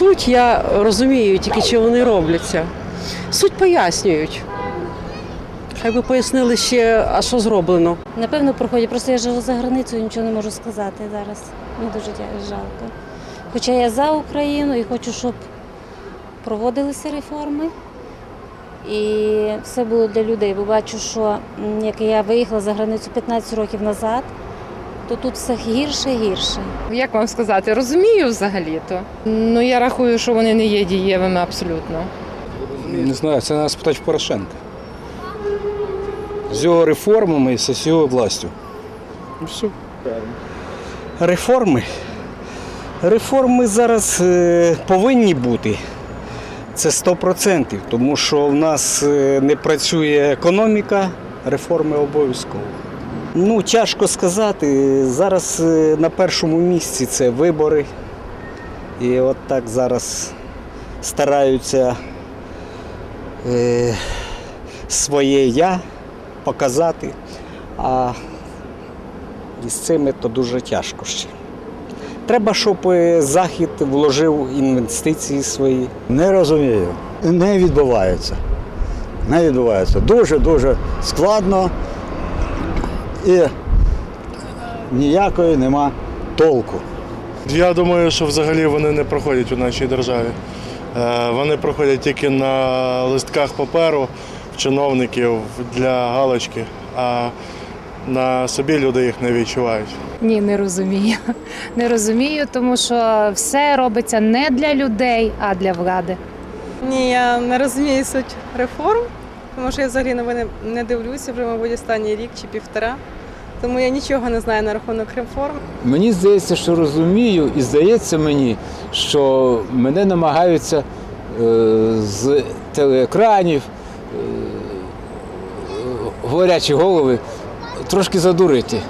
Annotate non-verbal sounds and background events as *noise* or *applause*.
суть я розумію, тільки чи вони робляться. Суть пояснюють. Хай би пояснили ще, а що зроблено. Напевно, проходять. Просто я живу за границею, нічого не можу сказати зараз. Мені дуже жалко. Хоча я за Україну і хочу, щоб проводилися реформи. І все було для людей. Бо бачу, що як я виїхала за границю 15 років назад, то тут все гірше і гірше. Як вам сказати, розумію взагалі-то. Ну я рахую, що вони не є дієвими абсолютно. Не знаю, це треба спитати Порошенка. З його реформами і з його властю. Все. Реформи. Реформи зараз е, повинні бути. Це 100%, тому що в нас е, не працює економіка, реформи обов'язково. Ну, тяжко сказати. Зараз е, на першому місці це вибори. І от так зараз стараються е, своє я показати. А і з цими то дуже тяжко ще. Треба, щоб е, Захід вложив інвестиції свої. Не розумію. Не відбувається. Не відбувається. Дуже-дуже складно і ніякої нема толку. Я думаю, що взагалі вони не проходять у нашій державі. Е, Вони проходять тільки на листках паперу чиновників для галочки, а на собі люди їх не відчувають. Ні, не розумію. *laughs* Не розумію, тому що все робиться не для людей, а для влади. Ні, я не розумію суть реформ, тому що я взагалі новини не дивлюся вже, мабуть, останній рік чи півтора. Тому я нічого не знаю на рахунок реформ. Мені здається, що розумію, і здається мені, що мене намагаються е, з телеекранів, е, говорячі голови, трошки задурити.